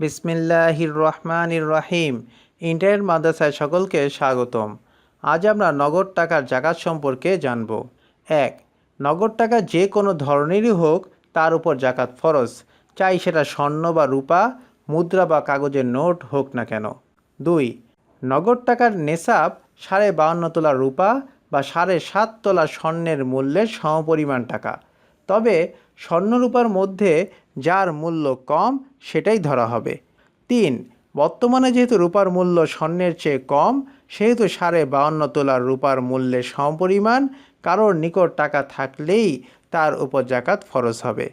বিসমিল্লাহির রহমানির রহিম। ইন্টারনেট মাদ্রাসায় সকলকে স্বাগতম। আজ আমরা নগদ টাকার জাকাত সম্পর্কে জানব। এক, নগদ টাকা যে কোনো ধরনেরই হোক, তার উপর জাকাত ফরজ। চাই সেটা স্বর্ণ বা রূপা, মুদ্রা বা কাগজের নোট হোক না কেন। দুই, নগদ টাকার নেশাব সাড়ে বাউন্ন তোলা রূপা বা সাড়ে সাত তোলা স্বর্ণের মূল্যের সমপরিমাণ টাকা। তবে স্বর্ণরূপার মধ্যে যার মূল্য কম, সেটাই ধরা হবে। তিন, বর্তমানে যেহেতু রূপার মূল্য স্বর্ণের চেয়ে কম, সেহেতু সাড়ে বাউন্ন তোলার রূপার মূল্যের সমপরিমাণ, কারোর নিকট টাকা থাকলেই তার উপর জাকাত ফরজ হবে।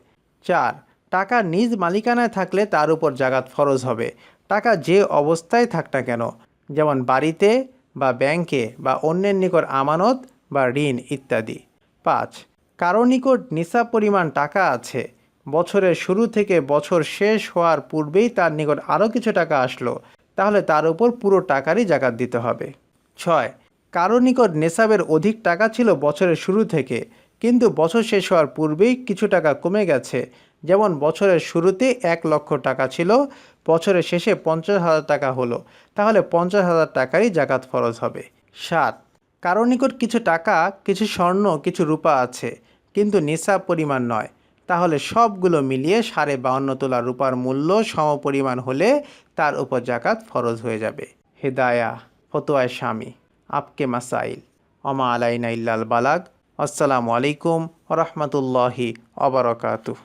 চার, টাকা নিজ মালিকানায় থাকলে তার উপর জাকাত ফরজ হবে। টাকা যে অবস্থায় থাক না কেন, যেমন বাড়িতে বা ব্যাংকে বা অন্যের নিকট আমানত বা ঋণ ইত্যাদি। পাঁচ, কারও নিকট নিসাব পরিমাণ টাকা আছে বছরের শুরু থেকে বছর শেষ হওয়ার পূর্বেই তার নিকট আরও কিছু টাকা আসলো। তাহলে তার উপর পুরো টাকারই জাকাত দিতে হবে। ছয়, কারও নিকট নেশাবের অধিক টাকা ছিল বছরের শুরু থেকে, কিন্তু বছর শেষ হওয়ার পূর্বেই কিছু টাকা কমে গেছে। যেমন বছরের শুরুতে এক লক্ষ টাকা ছিল, বছরের শেষে পঞ্চাশ হাজার টাকা হলো। তাহলে পঞ্চাশ হাজার টাকারই জাকাত ফরজ হবে। সাত, কারও নিকট কিছু টাকা, কিছু স্বর্ণ, কিছু রূপা আছে, কিন্তু নিসাব পরিমাণ নয়। তাহলে সবগুলো মিলিয়ে সাড়ে বাউন্ন তোলা রূপার মূল্য সমপরিমাণ হলে তার উপর জাকাত ফরজ হয়ে যাবে। হেদায়া, ফতোয়ায় স্বামী আপকে মাসাইল, অমা আলাইনা ইল্লাল বালাগ। আসসালামু আলাইকুম রহমতুল্লাহি অবরকাতুহ